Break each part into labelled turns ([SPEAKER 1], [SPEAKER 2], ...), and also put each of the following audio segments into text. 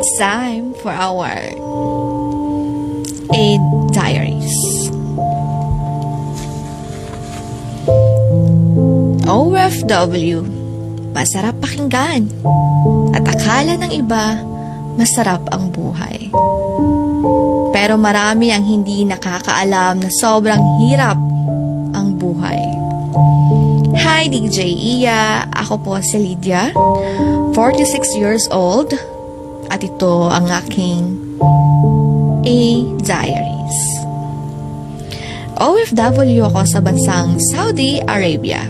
[SPEAKER 1] It's time for our Aid Diaries. OFW, masarap pakinggan. At akala ng iba, masarap ang buhay. Pero marami ang hindi nakakaalam na sobrang hirap ang buhay. Hi, DJ Iya. Ako po si Lydia, 46 years old. At ito ang aking A Diaries. OFW ako sa bansang Saudi Arabia.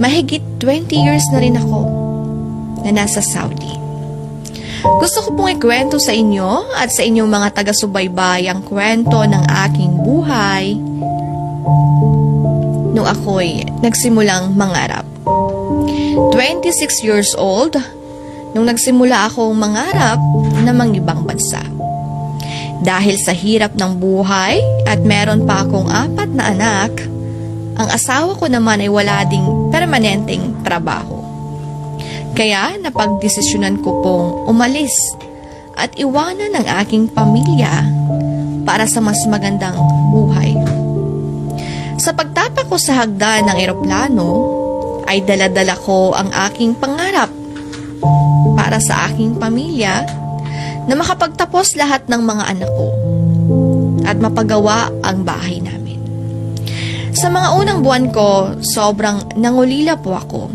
[SPEAKER 1] Mahigit 20 years na rin ako na nasa Saudi. Gusto ko pong ikwento sa inyo at sa inyong mga taga-subaybay ang kwento ng aking buhay nung ako'y nagsimulang mangarap. 26 years old nung nagsimula akong mangarap na mangibang bansa. Dahil sa hirap ng buhay at meron pa akong apat na anak, ang asawa ko naman ay wala ding permanenteng trabaho. Kaya napagdesisyonan ko pong umalis at iwanan ang aking pamilya para sa mas magandang buhay. Sa pagtapak ko sa hagdan ng eroplano, ay daladala ko ang aking pangarap para sa aking pamilya na makapagtapos lahat ng mga anak ko at mapagawa ang bahay namin. Sa mga unang buwan ko, sobrang nangulila po ako.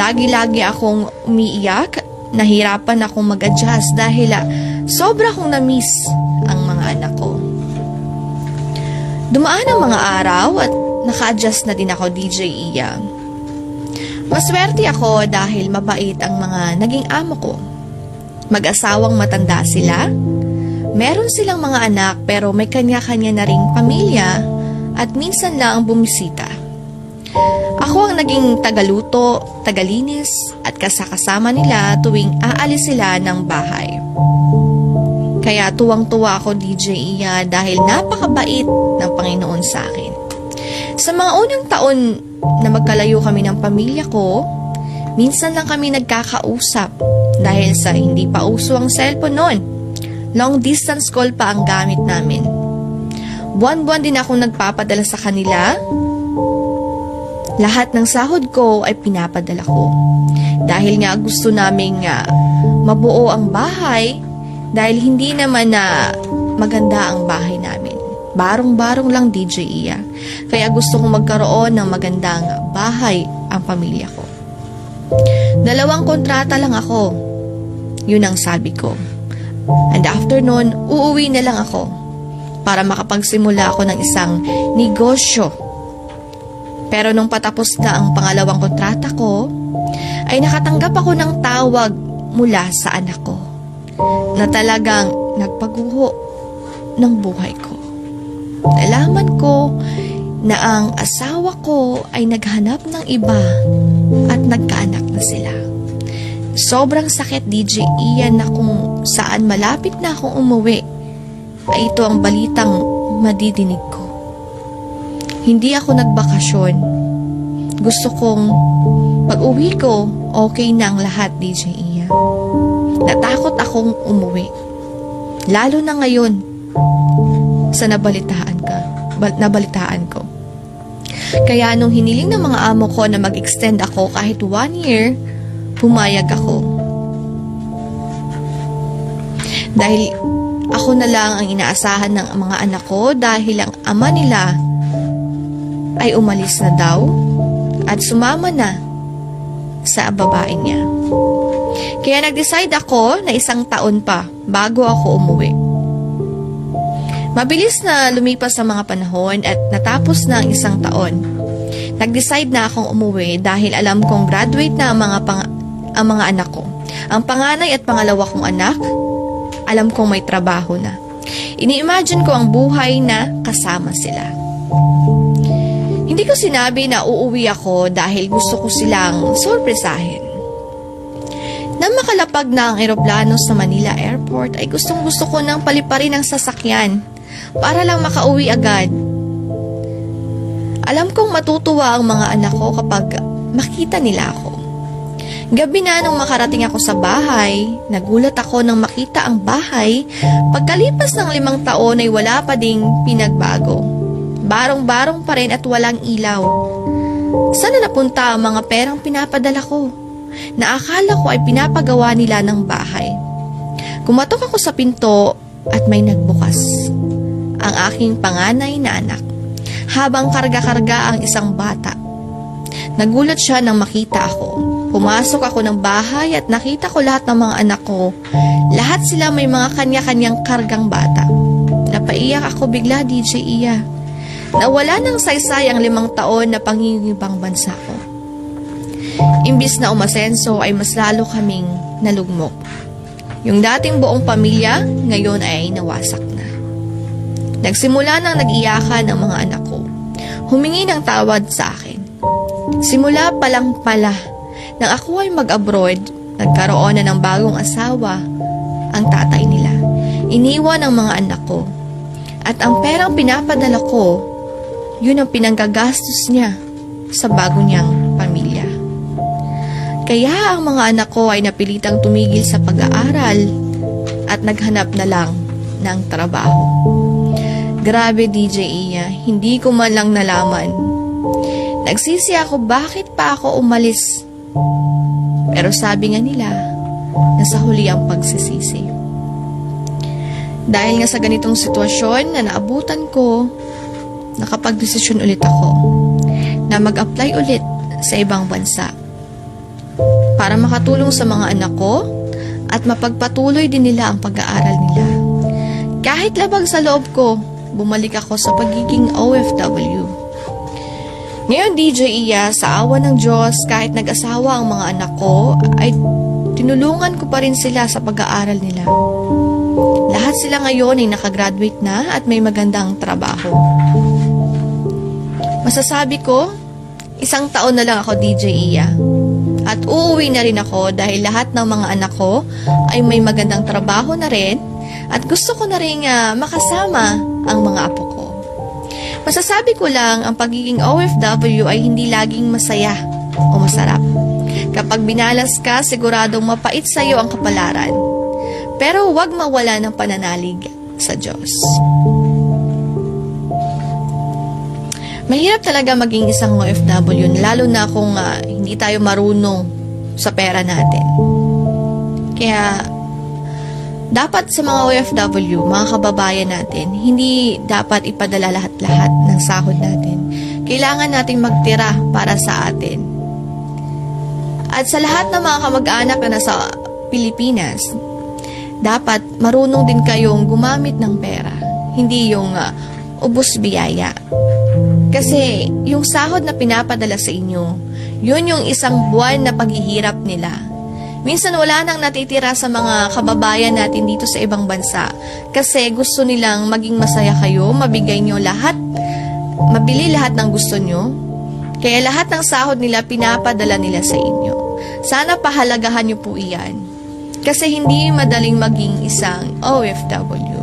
[SPEAKER 1] Lagi-lagi akong umiiyak, nahirapan akong mag-adjust dahil ah, sobra kong na-miss ang mga anak ko. Dumaan ang mga araw at naka-adjust na din ako DJ Iya. Maswerte ako dahil mabait ang mga naging amo ko. Mag-asawang matanda sila. Meron silang mga anak pero may kanya-kanya na ring pamilya at minsan lang bumisita. Ako ang naging tagaluto, tagalinis at kasakasama nila tuwing aalis sila ng bahay. Kaya tuwang-tuwa ako DJ Iya dahil napakabait ng Panginoon sa akin. Sa mga unang taon na magkalayo kami ng pamilya ko, minsan lang kami nagkakausap dahil sa hindi pa uso ang cellphone noon. Long distance call pa ang gamit namin. Buwan-buwan din akong nagpapadala sa kanila. Lahat ng sahod ko ay pinapadala ko. Dahil nga gusto naming uh, mabuo ang bahay dahil hindi naman na maganda ang bahay namin. Barong-barong lang DJ Iya. Kaya gusto kong magkaroon ng magandang bahay ang pamilya ko. Dalawang kontrata lang ako. Yun ang sabi ko. And after nun, uuwi na lang ako para makapagsimula ako ng isang negosyo. Pero nung patapos na ang pangalawang kontrata ko, ay nakatanggap ako ng tawag mula sa anak ko na talagang nagpaguho ng buhay ko. Nalaman ko na ang asawa ko ay naghanap ng iba at nagkaanak na sila. Sobrang sakit DJ Ian na kung saan malapit na akong umuwi ay ito ang balitang madidinig ko. Hindi ako nagbakasyon. Gusto kong pag uwi ko, okay na ang lahat DJ Ian. Natakot akong umuwi. Lalo na ngayon sa nabalitaan ka, bal- nabalitaan ko. Kaya nung hiniling ng mga amo ko na mag-extend ako kahit one year, pumayag ako. Dahil ako na lang ang inaasahan ng mga anak ko dahil ang ama nila ay umalis na daw at sumama na sa babae niya. Kaya nag-decide ako na isang taon pa bago ako umuwi. Mabilis na lumipas ang mga panahon at natapos na ang isang taon. Nag-decide na akong umuwi dahil alam kong graduate na ang mga, pang- ang mga anak ko. Ang panganay at pangalawa kong anak, alam kong may trabaho na. Ini-imagine ko ang buhay na kasama sila. Hindi ko sinabi na uuwi ako dahil gusto ko silang sorpresahin. Nang makalapag na ang eroplano sa Manila Airport ay gustong gusto ko nang paliparin ang sasakyan para lang makauwi agad. Alam kong matutuwa ang mga anak ko kapag makita nila ako. Gabi na nung makarating ako sa bahay, nagulat ako nang makita ang bahay. Pagkalipas ng limang taon ay wala pa ding pinagbago. Barong-barong pa rin at walang ilaw. Sana napunta ang mga perang pinapadala ko? Na akala ko ay pinapagawa nila ng bahay. Kumatok ako sa pinto at may nagbukas. Ang aking panganay na anak. Habang karga-karga ang isang bata. Nagulat siya nang makita ako. Pumasok ako ng bahay at nakita ko lahat ng mga anak ko. Lahat sila may mga kanya-kanyang kargang bata. Napaiyak ako bigla, DJ Iya. Nawala ng saysay ang limang taon na pangingibang bansa ko. Imbis na umasenso ay mas lalo kaming nalugmok. Yung dating buong pamilya, ngayon ay nawasak na. Nagsimula nang nag-iyakan ang mga anak ko. Humingi ng tawad sa akin. Simula pa lang pala, nang ako ay mag-abroad, nagkaroon na ng bagong asawa, ang tatay nila. Iniwan ang mga anak ko. At ang perang pinapadala ko, yun ang pinanggagastos niya sa bago niyang pamilya. Kaya ang mga anak ko ay napilitang tumigil sa pag-aaral at naghanap na lang ng trabaho. Grabe DJ Iya, hindi ko man lang nalaman. Nagsisi ako bakit pa ako umalis. Pero sabi nga nila, nasa huli ang pagsisisi. Dahil nga sa ganitong sitwasyon na naabutan ko, nakapagdesisyon ulit ako na mag-apply ulit sa ibang bansa para makatulong sa mga anak ko at mapagpatuloy din nila ang pag-aaral nila. Kahit labag sa loob ko, bumalik ako sa pagiging OFW. Ngayon, DJ Iya, sa awa ng Diyos, kahit nag-asawa ang mga anak ko, ay tinulungan ko pa rin sila sa pag-aaral nila. Lahat sila ngayon ay nakagraduate na at may magandang trabaho. Masasabi ko, isang taon na lang ako DJ Iya. At uuwi na rin ako dahil lahat ng mga anak ko ay may magandang trabaho na rin at gusto ko na rin ah, makasama ang mga apo ko. Masasabi ko lang, ang pagiging OFW ay hindi laging masaya o masarap. Kapag binalas ka, siguradong mapait sa iyo ang kapalaran. Pero huwag mawala ng pananalig sa Diyos. Mahirap talaga maging isang OFW, lalo na kung ah, hindi tayo marunong sa pera natin. Kaya, dapat sa mga OFW, mga kababayan natin, hindi dapat ipadala lahat-lahat ng sahod natin. Kailangan nating magtira para sa atin. At sa lahat ng mga kamag-anak na nasa Pilipinas, dapat marunong din kayong gumamit ng pera. Hindi yung ah, ubus biyaya. Kasi yung sahod na pinapadala sa inyo, yun yung isang buwan na paghihirap nila. Minsan wala nang natitira sa mga kababayan natin dito sa ibang bansa kasi gusto nilang maging masaya kayo, mabigay nyo lahat, mabili lahat ng gusto nyo. Kaya lahat ng sahod nila pinapadala nila sa inyo. Sana pahalagahan nyo po iyan. Kasi hindi madaling maging isang OFW.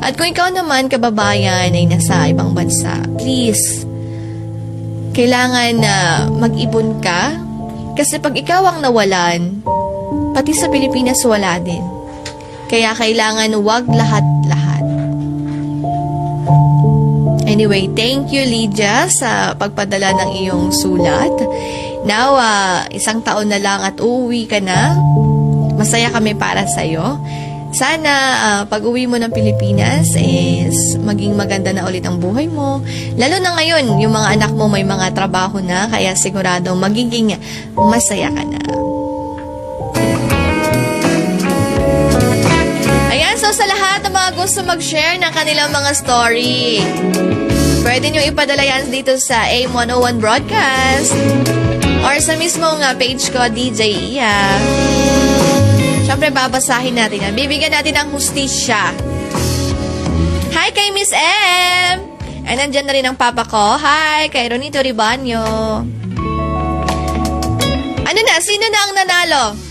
[SPEAKER 1] At kung ikaw naman, kababayan, ay nasa ibang bansa, please, kailangan na mag-ibon ka. Kasi pag ikaw ang nawalan, pati sa Pilipinas wala din. Kaya kailangan wag lahat-lahat. Anyway, thank you Lydia sa pagpadala ng iyong sulat. Now, ah, isang taon na lang at uuwi ka na. Masaya kami para sa'yo. Sana ah, pag uwi mo ng Pilipinas is maging maganda na ulit ang buhay mo. Lalo na ngayon, yung mga anak mo may mga trabaho na, kaya sigurado magiging masaya ka na. So sa lahat ng mga gusto mag-share ng kanilang mga story, pwede nyo ipadala yan dito sa AIM101 Broadcast or sa mismong uh, page ko, DJ Iya. Siyempre, babasahin natin yan. Bibigyan natin ng hustisya. Hi kay Miss M! And nandyan na rin ang papa ko. Hi kay Ronito Ribanyo. Ano na? Sino na ang nanalo?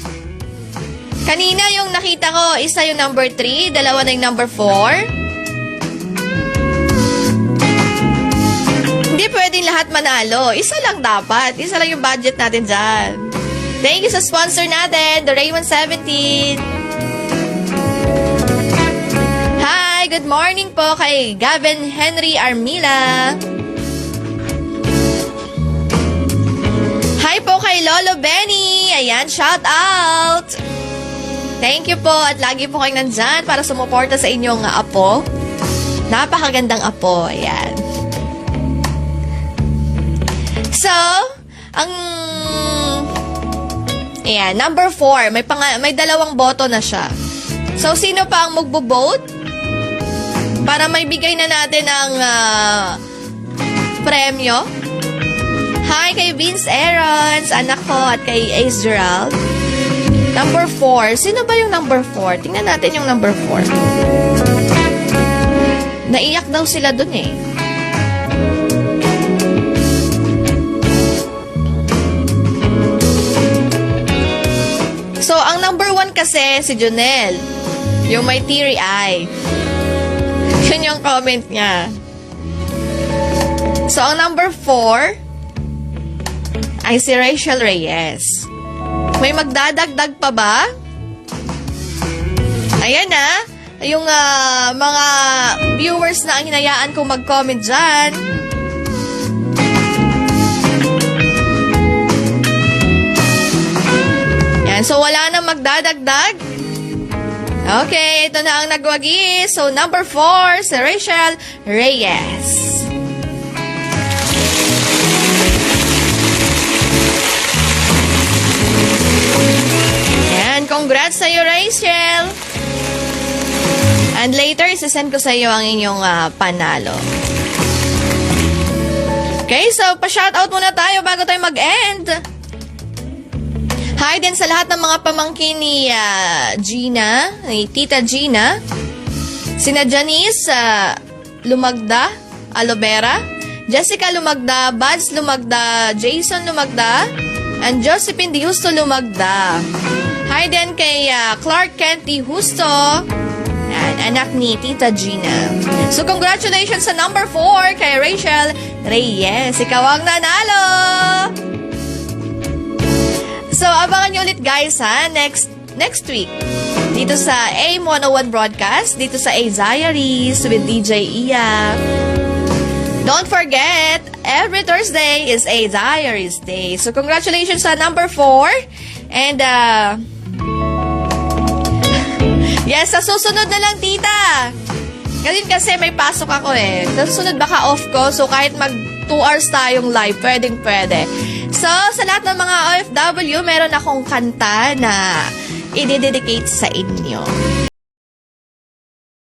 [SPEAKER 1] Kanina yung nakita ko, isa yung number 3, dalawa na yung number 4. Hindi pwedeng lahat manalo. Isa lang dapat. Isa lang yung budget natin dyan. Thank you sa sponsor natin, the Raymond 17. Hi, good morning po kay Gavin Henry Armila. Hi po kay Lolo Benny. Ayan, shout out. Thank you po at lagi po kayong nandyan para sumuporta sa inyong uh, apo. Napakagandang apo. Ayan. So, ang... Ayan, number four. May, pang- may dalawang boto na siya. So, sino pa ang magbo-vote? Para may bigay na natin ang ah, premyo. Hi kay Vince Aarons, anak ko, at kay Ace Gerald. Number 4. Sino ba yung number 4? Tingnan natin yung number 4. Naiyak daw sila dun eh. So, ang number 1 kasi si Jonel. Yung may teary eye. Yun yung comment niya. So, ang number 4 ay si Rachel Reyes. May magdadagdag pa ba? Ayan na. Yung ah, mga viewers na ang hinayaan kong mag-comment dyan. Yan. So, wala na magdadagdag. Okay, ito na ang nagwagi. So, number 4, si Rachel Reyes. Congrats sa'yo, Rachel. And later, isasend ko sa iyo ang inyong ah, panalo. Okay, so pa-shoutout muna tayo bago tayo mag-end. Hi din sa lahat ng mga pamangkin ni ah, Gina, ni Tita Gina. Sina Janice ah, Lumagda, Alobera, Jessica Lumagda, Buds Lumagda, Jason Lumagda, and Josephine Di Justo Lumagda. Hi din kay ah, Clark Kent Di Justo, and anak ni Tita Gina. So congratulations sa number 4 kay Rachel Reyes. Ikaw ang nanalo! So, abangan nyo ulit guys ha, next next week. Dito sa AIM101 Broadcast, dito sa A Diaries with DJ Iya. Don't forget, every Thursday is A Diaries Day. So, congratulations sa number 4. And, uh, yes, sa susunod na lang, tita. Ngayon kasi may pasok ako eh. Sa susunod baka off ko, so kahit mag 2 hours tayong live, pwedeng pwede. So, sa lahat ng mga OFW, meron akong kanta na i-dedicate sa inyo.